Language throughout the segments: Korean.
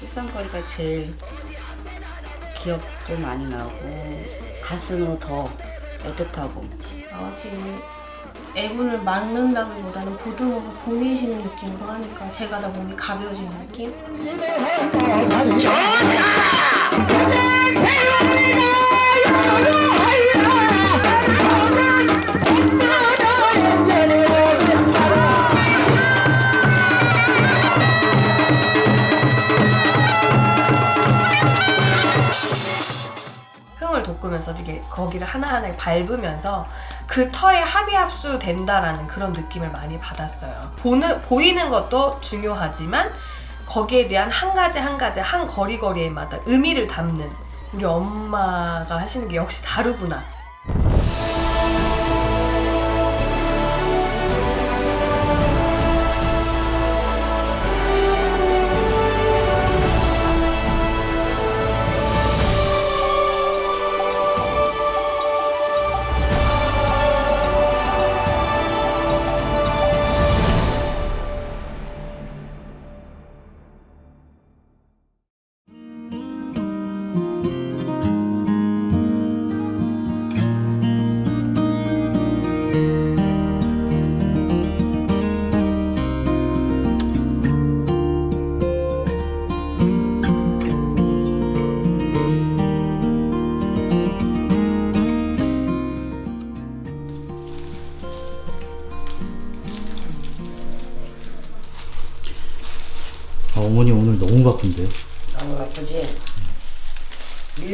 색상거리가 제일 기억도 많이 나고 가슴으로 더 애틋하고. 어, 지금 애분을 막는다기보다는 보듬어서 보내시는 느낌으로 하니까 제가 다 몸이 가벼워지는 느낌? 흥을 돋구면서 이게 거기를 하나하나 밟으면서 그 터에 합이 합수 된다라는 그런 느낌을 많이 받았어요. 보는, 보이는 것도 중요하지만 거기에 대한 한 가지 한 가지 한 거리거리에마다 의미를 담는 우리 엄마가 하시는 게 역시 다르구나.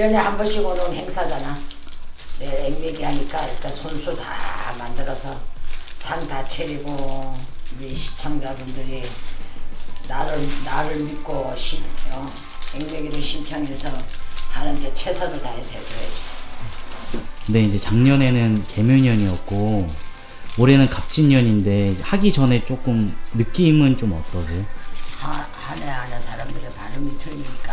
1년에 한 번씩 오는 행사잖아. 내 앵매기 하니까 일단 손수 다 만들어서 상 다 차리고 우리 시청자분들이 나를 나를 믿고 시, 어, 앵매기를 신청해서 하는데 최선을 다해서 해줘야지. 근데 이제 작년에는 개묘년이었고 올해는 갑진년인데 하기 전에 조금 느낌은 좀 어떠세요? 한해 하는 사람들의 발음이 틀리니까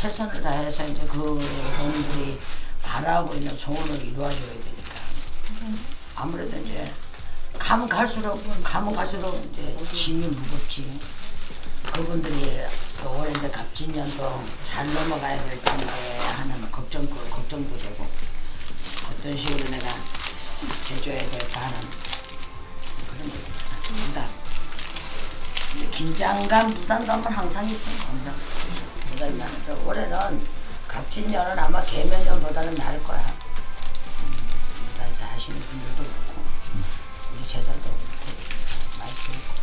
최선을 다해서 이제 그분들이 바라고 있는 소원을 이루어줘야 되니까 아무래도 이제 가면 갈수록 가면 갈수록 이제 짐이 무겁지 그분들이 또 올해 이제 갑진년도 잘 넘어가야 될 텐데 하는 걱정 걱정도 되고 어떤 식으로 내가 해줘야 될까 하는 그런. 근데 긴장감, 부담감은 항상 있어. 항상. 많아서 올해는 갑진년은 아마 개면년보다는 나을 거야. 음, 다 하시는 분들도 그렇고 우리 제자도 많이 그렇고.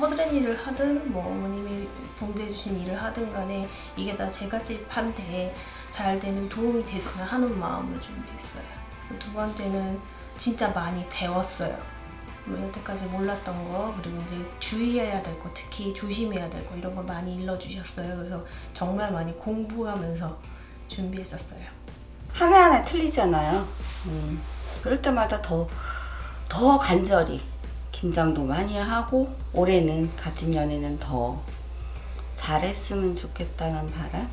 허드렛 일을 하든 뭐 어머님이 분배해 주신 일을 하든 간에 이게 다 제가 집한테 잘 되는 도움이 됐으면 하는 마음으로 준비했어요. 두 번째는 진짜 많이 배웠어요. 뭐 여태까지 몰랐던 거 그리고 이제 주의해야 될 거 특히 조심해야 될 거 이런 걸 많이 일러주셨어요. 그래서 정말 많이 공부하면서 준비했었어요. 하나하나 틀리잖아요. 음, 그럴 때마다 더, 더 간절히 긴장도 많이 하고 올해는 같은 년에는 더 잘했으면 좋겠다는 바람.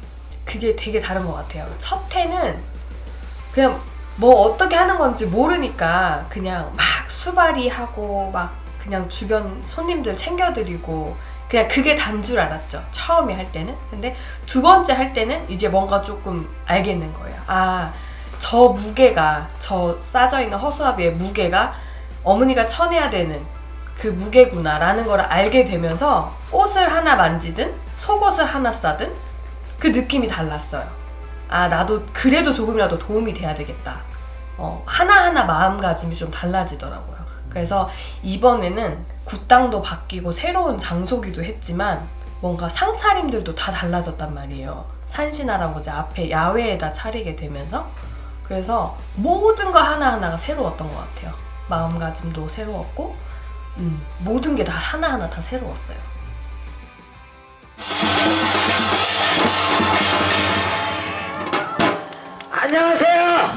그게 되게 다른 것 같아요. 첫 해는 그냥 뭐 어떻게 하는 건지 모르니까 그냥 막 수발이 하고 막 그냥 주변 손님들 챙겨드리고 그냥 그게 단 줄 알았죠. 처음에 할 때는. 근데 두 번째 할 때는 이제 뭔가 조금 알겠는 거예요. 아, 저 무게가, 저 싸져 있는 허수아비의 무게가 어머니가 쳐내야 되는 그 무게구나라는 걸 알게 되면서 옷을 하나 만지든 속옷을 하나 싸든 그 느낌이 달랐어요. 아, 나도 그래도 조금이라도 도움이 돼야 되겠다. 어, 하나하나 마음가짐이 좀 달라지더라고요. 그래서 이번에는 굿당도 바뀌고 새로운 장소기도 했지만 뭔가 상차림들도 다 달라졌단 말이에요. 산신할아버지 앞에 야외에다 차리게 되면서 그래서 모든 거 하나하나가 새로웠던 것 같아요. 마음가짐도 새로웠고 음, 모든 게 다 하나하나 다 새로웠어요. 안녕하세요.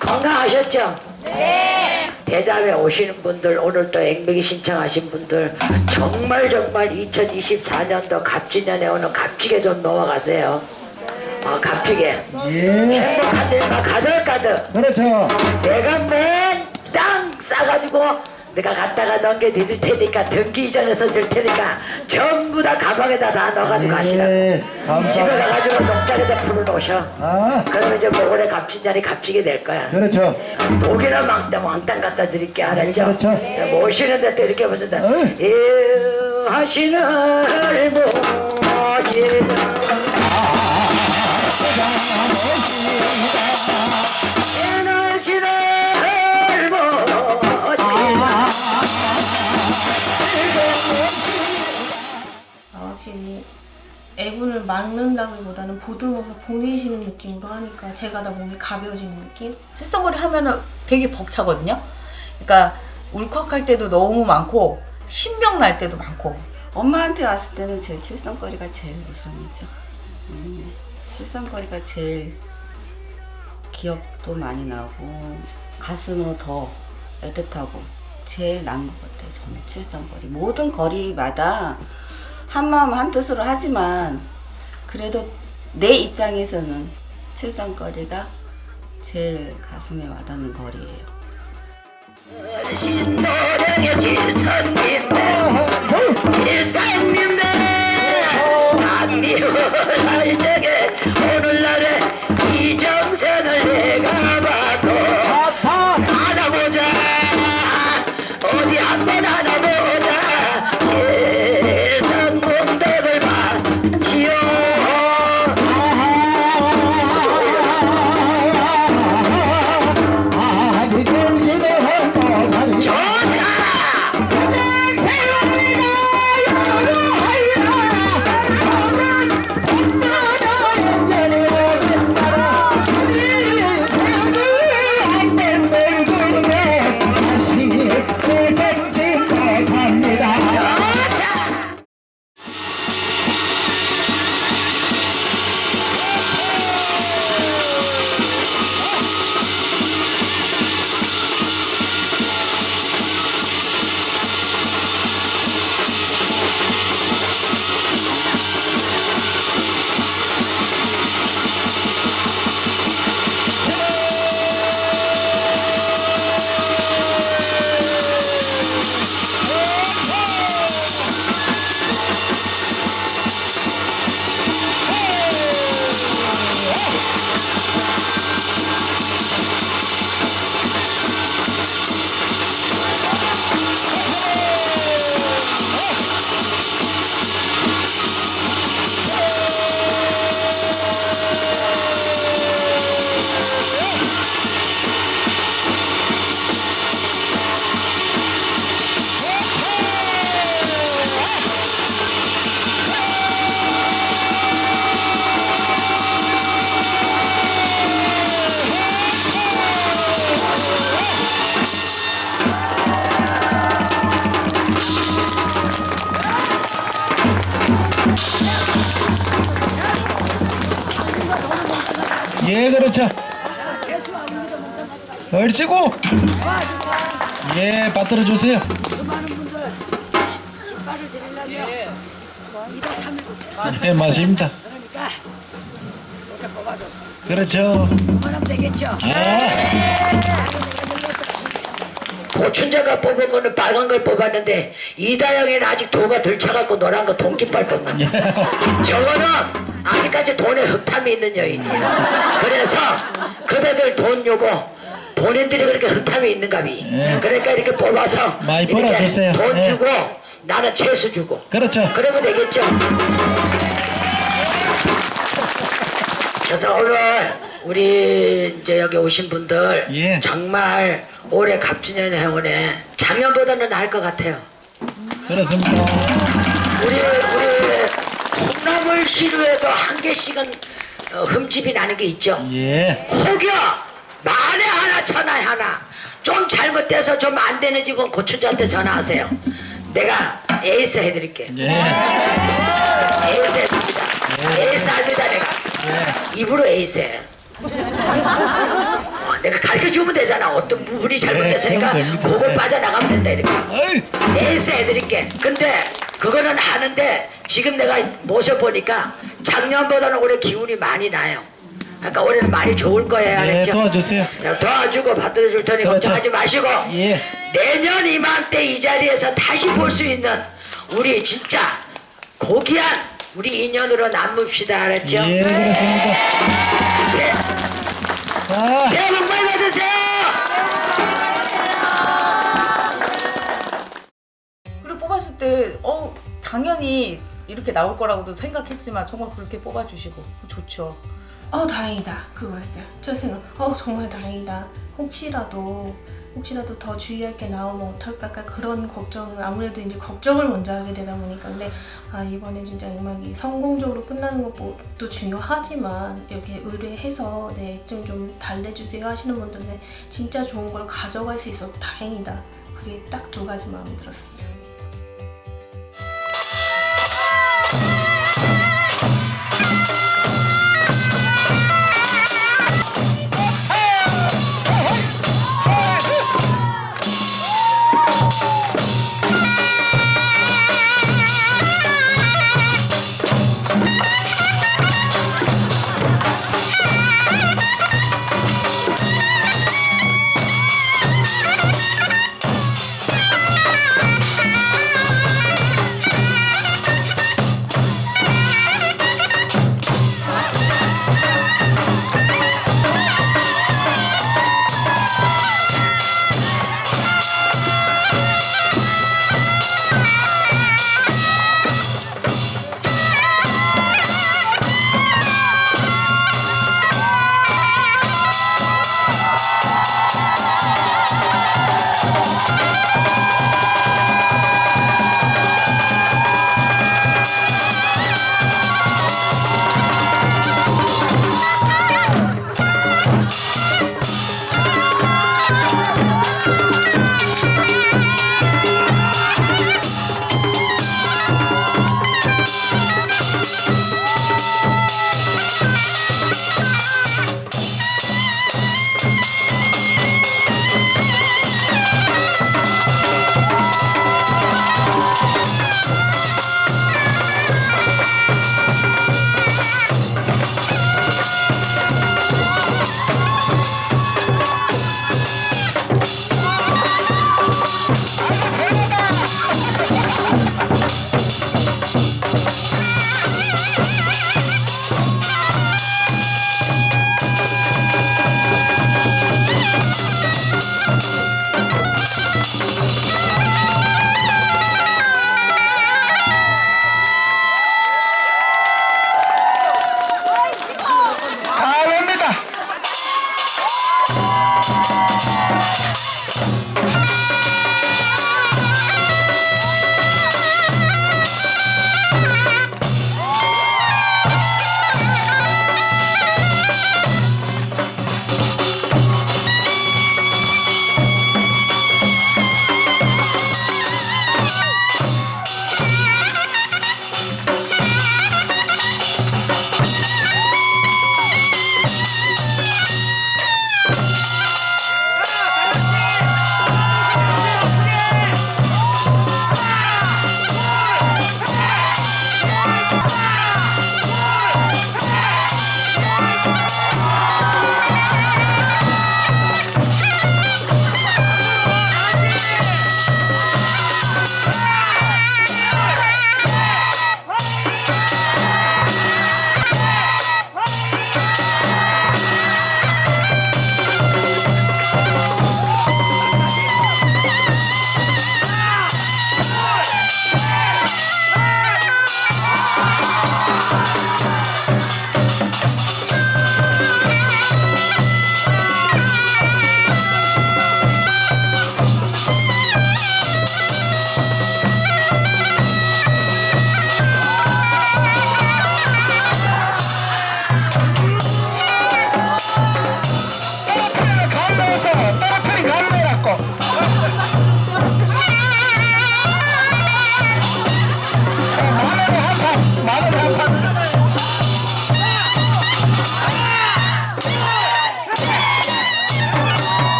건강하셨죠? 네. 대잠에 오시는 분들 오늘 또 앵백이 신청하신 분들 정말 정말 2024년도 갑진년에 오는 갑지게 좀 넘어가세요. 어, 갑지게 예, 행복한 일만 가득가득 그렇죠. 내가 맨 싸가지고 내가 갖다가 넘겨 드릴 테니까 등기 이전해서 줄 테니까 전부 다 가방에다 다 넣어가지고 가시라고 네, 집에 감사합니다. 가가지고 농장에다 풀어놓으셔 아, 그러면 이제 뭐 올해 값진자리 값지게 될 거야 그렇죠. 고기는 왕땅 왕땅 갖다 드릴게 알았죠? 그렇죠. 모시는데 또 이렇게 보신다. 예, 하시는 모시는 하시는 애군을 막는다기보다는 보듬어서 보내시는 느낌으로 하니까 제가 다 몸이 가벼워지는 느낌? 실성거리 하면은 되게 벅차거든요. 그러니까 울컥할 때도 너무 많고 신명 날 때도 많고 엄마한테 왔을 때는 제일 칠성거리가 제일 우선이죠. 음, 칠성거리가 제일 기억도 많이 나고 가슴으로 더 애틋하고 제일 난것 같아요. 저는 칠성거리 모든 거리마다 한 마음 한 뜻으로 하지만 그래도 내 입장에서는 칠성거리가 제일 가슴에 와닿는 거리예요. 적에 오늘날에 이정생을 내가 얼씨구. 예, 받들어 주세요. 예, 맞습니다. 그렇죠. 아, 고춘자가 뽑은 거는 빨간 걸 뽑았는데 이다영이는 아직 도가 덜 차갖고 노란 거 동깃발 뽑는 저거는 아직까지 돈에 흑탐이 있는 여인이야 그래서 그대들 돈 요거 본인들이 그렇게 흑탐이 있는가비 예. 그러니까 이렇게 뽑아서 많이 이렇게 벌어주세요. 돈 예. 주고 나는 채수 주고 그렇죠. 그러면 되겠죠 그래서 오늘 우리 이제 여기 오신 분들 예. 정말 올해 갑진년 행운에 작년보다는 나을 것 같아요. 그렇습니다. 우리 우리 콩나물 시루에도 한 개씩은 어, 흠집이 나는 게 있죠. 예. 혹여 만에 하나 천하에 하나 좀 잘못돼서 좀 안 되는 집은 고춘자한테 전화하세요. 내가 에이스 해드릴게. 예. 에이스 해드립니다. 에이스 합니다 내가. 입으로 에이스 해. 어, 내가 가르쳐 주면 되잖아. 어떤 부분이 잘못됐으니까 네, 그럼 됩니다. 그걸 네. 빠져나가면 된다 이렇게. 어이. 에이스 해드릴게. 근데 그거는 하는데 지금 내가 모셔보니까 작년보다는 올해 기운이 많이 나요. 그러니까 올해는 많이 좋을 거예요. 예, 알았죠? 도와주세요. 내가 도와주고 받들어 줄 테니 그렇죠. 걱정하지 마시고 예. 내년 이맘때 이 자리에서 다시 볼 수 있는 우리 진짜 고귀한 우리 인연으로 남읍시다 알았죠? 예, 그렇습니다. 새, 자, 새해 복 많이 받으세요! 그리고 뽑았을 때, 어, 당연히 이렇게 나올 거라고도 생각했지만 정말 그렇게 뽑아주시고 좋죠. 어 다행이다. 그거였어요. 저 생각 어 정말 다행이다. 혹시라도 혹시라도 더 주의할 게 나오면 어떨까 그런 걱정을 아무래도 이제 걱정을 먼저 하게 되다 보니까. 근데 아 이번에 진짜 음악이 성공적으로 끝나는 것도 중요하지만 이렇게 의뢰해서 내 액정 좀 달래주세요 하시는 분들은 진짜 좋은 걸 가져갈 수 있어서 다행이다. 그게 딱 두 가지 마음이 들었어요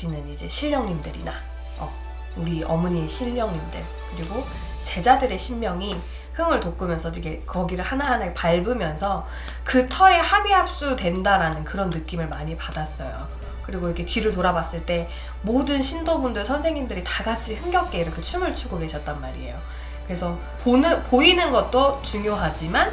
계시는 이제 신령님들이나 어, 우리 어머니의 신령님들 그리고 제자들의 신명이 흥을 돋구면서 이게 거기를 하나하나 밟으면서 그 터에 합이 합수 된다라는 그런 느낌을 많이 받았어요. 그리고 이렇게 뒤를 돌아봤을 때 모든 신도분들 선생님들이 다 같이 흥겹게 이렇게 춤을 추고 계셨단 말이에요. 그래서 보는 보이는 것도 중요하지만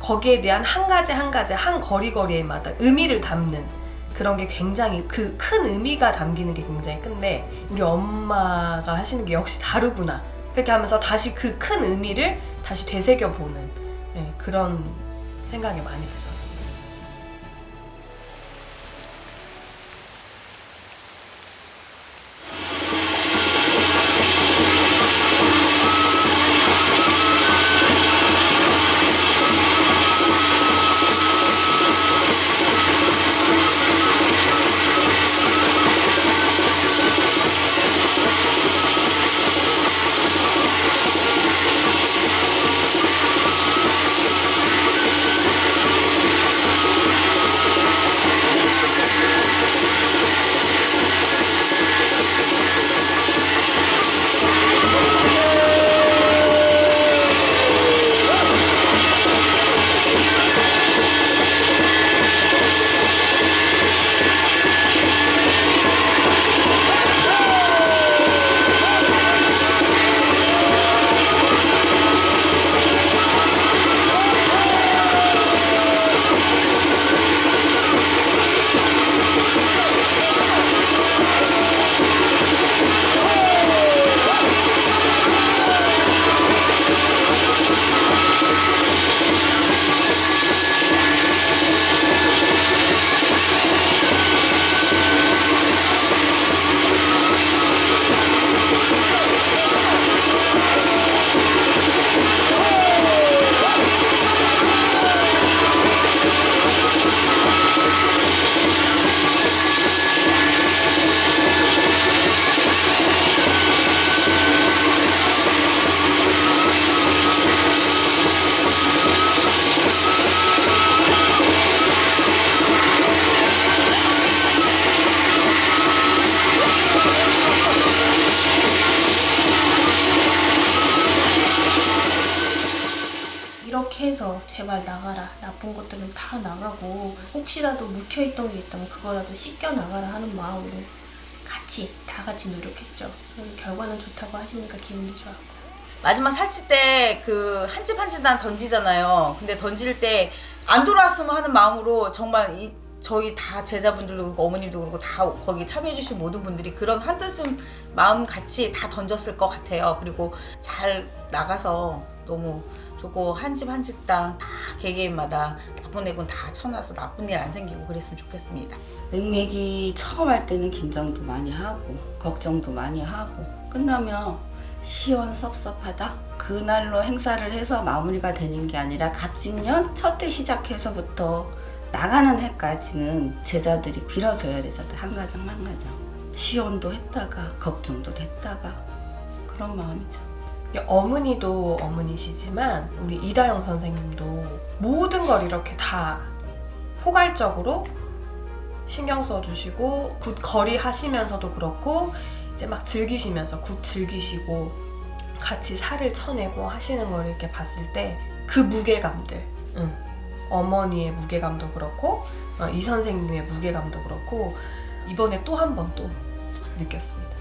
거기에 대한 한 가지 한 가지 한 거리거리에마다 의미를 담는 그런 게 굉장히 그 큰 의미가 담기는 게 굉장히 큰데 우리 엄마가 하시는 게 역시 다르구나 그렇게 하면서 다시 그 큰 의미를 다시 되새겨 보는 예, 그런 생각이 많이 들어요. 혹시라도 묵혀있던 게 있다면 그거라도 씻겨 나가라 하는 마음으로 같이 다 같이 노력했죠. 그래서 결과는 좋다고 하시니까 기분이 좋았고 마지막 살칠 때 그 한 집 한집난 던지잖아요. 근데 던질 때 안 돌아왔으면 하는 마음으로 정말 이 저희 다 제자분들도 그렇고 어머님도 그렇고 다 거기 참여해주신 모든 분들이 그런 한 뜻은 마음 같이 다 던졌을 것 같아요. 그리고 잘 나가서 너무 좋고 한집 한 집당 다 개개인마다 나쁜 애군 다 쳐놔서 나쁜 일 안 생기고 그랬으면 좋겠습니다. 맥맥이 처음 할 때는 긴장도 많이 하고 걱정도 많이 하고 끝나면 시원섭섭하다. 그날로 행사를 해서 마무리가 되는 게 아니라 갑진년 첫 해 시작해서부터 나가는 해까지는 제자들이 빌어줘야 되잖아요. 한 가정 한 가정. 시원도 했다가 걱정도 됐다가 그런 마음이죠. 어머니도 어머니시지만 우리 이다영 선생님도 모든 걸 이렇게 다 포괄적으로 신경 써주시고 굿 거리 하시면서도 그렇고 이제 막 즐기시면서 굿 즐기시고 같이 살을 쳐내고 하시는 걸 이렇게 봤을 때 그 무게감들 응. 어머니의 무게감도 그렇고 어, 이 선생님의 무게감도 그렇고 이번에 또 한 번또 느꼈습니다.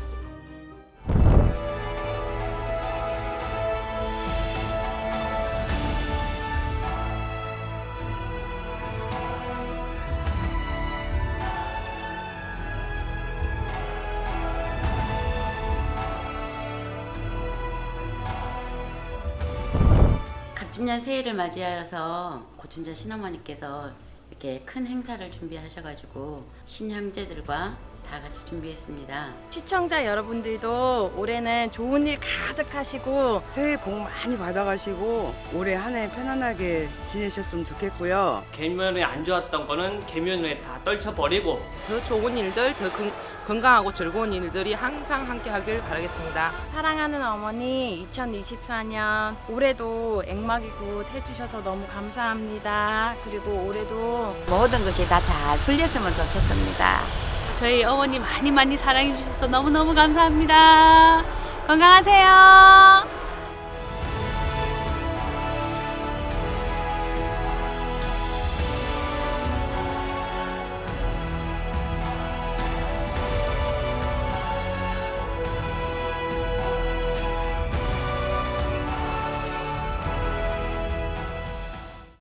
갑진년 새해를 맞이하여서 고춘자 신어머니께서 이렇게 큰 행사를 준비하셔가지고 신형제들과 다 같이 준비했습니다. 시청자 여러분들도 올해는 좋은 일 가득 하시고 새해 복 많이 받아가시고 올해 한 해 편안하게 지내셨으면 좋겠고요. 계면에 안 좋았던 거는 계면에 다 떨쳐버리고 더 좋은 일들, 더 건, 건강하고 즐거운 일들이 항상 함께 하길 바라겠습니다. 사랑하는 어머니 2024년 올해도 액막이굿 해주셔서 너무 감사합니다. 그리고 올해도 모든 것이 다 잘 풀렸으면 좋겠습니다. 저희 어머니 많이 많이 사랑해 주셔서 너무너무 감사합니다. 건강하세요.